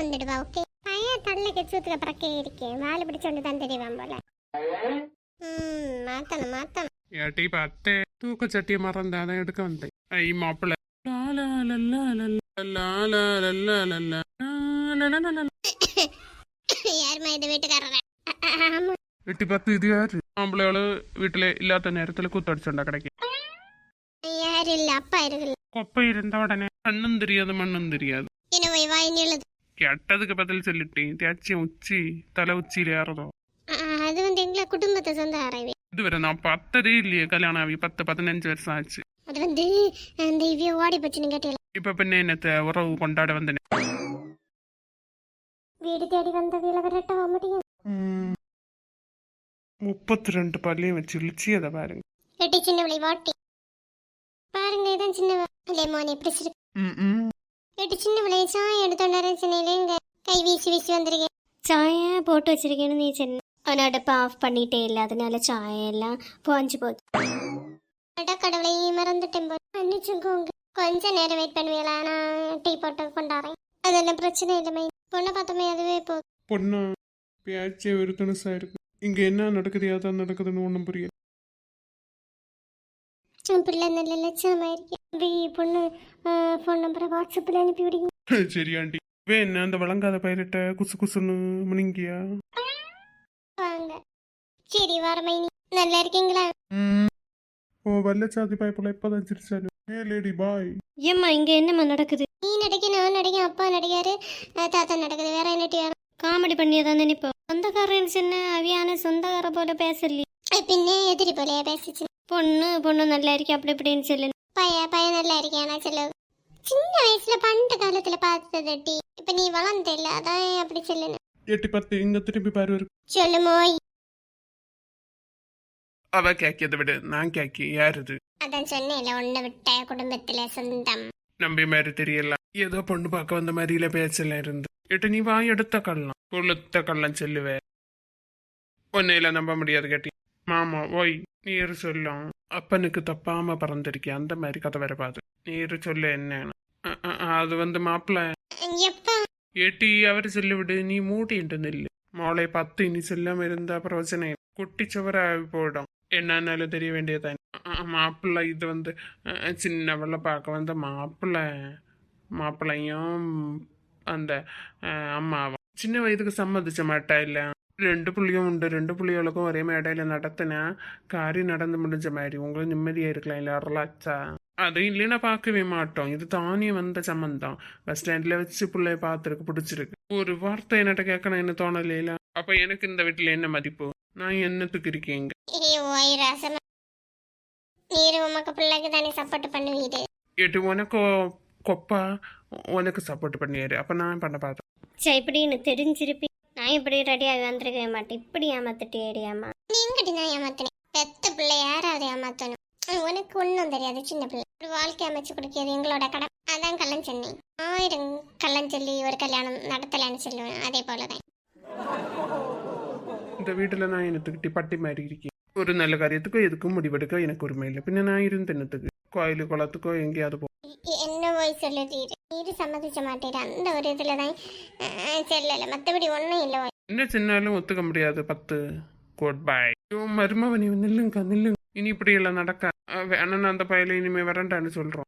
വന്നിടുക okay പഴയ തള്ളൊക്കെ ചൂത്തുക പറക്കെ ഇരിക്കേ വാൽ പിടിച്ചോണ്ട് തന്നെ തരുവാൻ പോലെ മാമ്പിളയാൾ വീട്ടിലെ ഇല്ലാത്ത നേരത്തിൽ കുത്തടിച്ചുണ്ടാക്കടക്കില്ല ഒപ്പം ഇരുന്ന ഉടനെ മണ്ണും തിരിയാതെ മണ്ണും തിരിയാതെ கெட்டதுக்கு பதில் சொல்லிட்டேன் தேய்ச்சியம் உச்சி தலை உச்சியில் ஏறதோ அது வந்து எங்களை குடும்பத்தை சொந்த அறைவே. இதுவரை நான் பத்ததே இல்லையே கல்யாணம் ஆகி பத்து பதினஞ்சு வருஷம் ஆச்சு. அது வந்து அந்த இவ்விய ஓடி போச்சுன்னு கேட்டேன் இப்ப பின்ன என்னத்த உறவு கொண்டாட வந்தேன். வீடு தேடி வந்த வீலகரட்ட மாட்டியும் முப்பத்தி ரெண்டு பல்லையும் வச்சு இழுச்சி அதை பாருங்க. எட்டி சின்ன விளை வாட்டி. பாருங்க இதான் சின்ன விலை மோனே பிடிச்சிருக்கு எட்டி சின்ன விளை சாயம் எடுத்தோண்டாரு சென்னையில கை வீசி வீசி வந்திருக்கேன் ചായ പോട്ട് വെച്ചിരിക്കണ നീ ചെന്ന് അവൻ അടുപ്പ് ഓഫ് பண்ணிட்டே இல்லை அதனால ചായ எல்லாம் புகஞ்சு போகுது அட கடவுளை மறந்துட்டேன் போல மன்னிச்சுக்கோங்க கொஞ்ச நேரம் வெயிட் பண்ணுவீங்களா நான் டீ போட்டு கொண்டாடுறேன் அதெல்லாம் பிரச்சனை இல்லை மை பொண்ணை பார்த்தோமே அதுவே போதும் பொண்ணா பேச்சே ஒரு தினசா இருக்கு இங்க என்ன நடக்குது அதான் நடக்குதுன்னு ஒண்ணும் புரியல என் பிள்ளை நல்ல லட்சணமா இருக்கேன் வி பொண்ணு ஃபோன் நம்பரை வாட்ஸ்அப்பில் அனுப்பி விடுங்க சரி ஆண்டி வே என்ன அந்த வழங்காத பயிரிட்ட குசு குசுன்னு முனிங்கியா வாங்க. சரி வர மைனி. நல்லா இருக்கீங்களா? ஓ வல்ல சாதி பாய்ப்புல இப்பதான் சிரிச்சாலும் ஏ லேடி பாய். ஏம்மா இங்க என்னம்மா நடக்குது? நீ நடிக்க நான் நடிக்க அப்பா நடிகாரு தாத்தா நடக்குது வேற என்னட்டி வேற காமெடி பண்ணியதான் நினைப்போம். சொந்தக்காரன் சின்ன அவியான சொந்தக்கார போல பேசலையே அஹ் பின்ன எதிரி போலயே பேசிச்சு. பொண்ணு பொண்ணு நல்லா இருக்கு அப்படி இப்படின்னு சொல்லு. பையன் பையன் நல்லா இருக்கியானா சொல்லு சின்ன வயசுல பண்டு காலத்துல பார்த்தது டி. இப்ப நீ வளர்ந்த இல்ல அதான் அப்படி சொல்லுன்னு எட்டி பத்து இங்க திரும்பி பாரு ஒரு சொல்லு மோய். அவ கேக்கியதை விட நான் கேக்கி யாருது அதான் சொன்னேன்ல உன்னை விட்ட குடும்பத்துல சொந்தம். நம்பி மாதிரி தெரியல. ஏதோ பொண்ணு பார்க்க வந்த மாதிரியில பேச்சல இருந்து. எட்டு நீ வாய் எடுத்த கள்ளம் கொளுத்த கள்ளம் சொல்லுவே. ஒன்னையில நம்ப முடியாது கேட்டி. மாமா ஓய் நீர் சொல்லும் அப்பனுக்கு தப்பாம பறந்திருக்கேன் அந்த மாதிரி கதை வர பாது நீர் சொல்ல என்னன்னு. அ, அ, அ, அது வந்து மாப்பிள்ள எப்ப ஏட்டி அவர் சொல்லி விடு நீ மூட்டிட்டு நில்லு മോളെ പത്ത് ഇനി ചെല്ലാൻ വരുന്ന പ്രവചനം കുട്ടിച്ചവരായി പോയിടും എന്നാലും தெரிய வேண்டியதான் மாப்பிள்ளை இது வந்து அஹ், சின்னவளை பார்க்க வந்த மாப்பிள்ளை மாப்பிள்ளையும் அந்த அஹ், அம்மாவும் சின்ன வயதுக்கு சம்மதிச்ச மாட்டா இல்ல ரெண்டு புள்ளியும் உண்டு ரெண்டு புள்ளிகளுக்கும் ஒரே மேடையில நடத்தினா காரியம் நடந்து முடிஞ்ச மாதிரி உங்களுக்கு நிம்மதியா இருக்கலாம் இல்ல வரலாச்சா அது இல்லைன்னா பார்க்கவே மாட்டோம். இது தானே வந்த சம்மந்தம். பஸ் ஸ்டாண்ட்ல வச்சு பிள்ளைய பார்த்துருக்கு பிடிச்சிருக்கு. ஒரு வார்த்தை என்கிட்ட கேட்கணும் என்ன தோணலையில அப்ப எனக்கு இந்த வீட்டுல என்ன மதிப்பு? நான் என்னத்துக்கு இருக்கேங்க? நீரு உமக்கு பிள்ளைக்கு தானே சப்போர்ட் பண்ணுவீடு. எட்டு உனக்கு கொப்பா உனக்கு சப்போர்ட் பண்ணியாரு. அப்ப நான் பண்ண பார்த்தேன். சே இப்படின்னு தெரிஞ்சிருப்பி. நான் இப்படி ரெடியாகி வந்திருக்கவே மாட்டேன். இப்படி ஏமாத்திட்டேடியாம்மா நீங்கடி நான் ஏமாத்தினேன் பெத்த பிள்ளை யாராவது ஏமாத்தணும்? உனக்கு ஒன்றும் தெரியாது சின்ன பிள்ளை. ஒரு வாழ்க்கை அமைச்சு கொடுக்கிறது எங்களோட கடன் அதான் கள்ளம் சொன்னேன் ஆயிரம் கள்ளம் சொல்லி ஒரு கல்யாணம் நடத்தலைன்னு சொல்லுவேன் அதே போலதான் இந்த வீட்டுல நான் என்னத்துக்கிட்டி பட்டி மாதிரி இருக்கேன் ஒரு நல்ல காரியத்துக்கோ எதுக்கும் முடிவெடுக்க எனக்கு உரிமை இல்லை பின்ன நான் இருந்த என்னத்துக்கு கோயிலு குளத்துக்கோ எங்கேயாவது போ இ- என்ன போய் சொல்லுதீரு நீரு சம்மதிச்ச மாட்டேரு அந்த ஒரு இதுல தான் செல்லல மற்றபடி ஒன்றும் இல்லை என்ன சின்னாலும் ஒத்துக்க முடியாது பத்து குட் பை மருமவனி நில்லுங்க நில்லுங்க இனி இப்படி எல்லாம் நடக்க அண்ணன் அந்த பயல இனிமே வரண்டான்னு சொல்றோம்.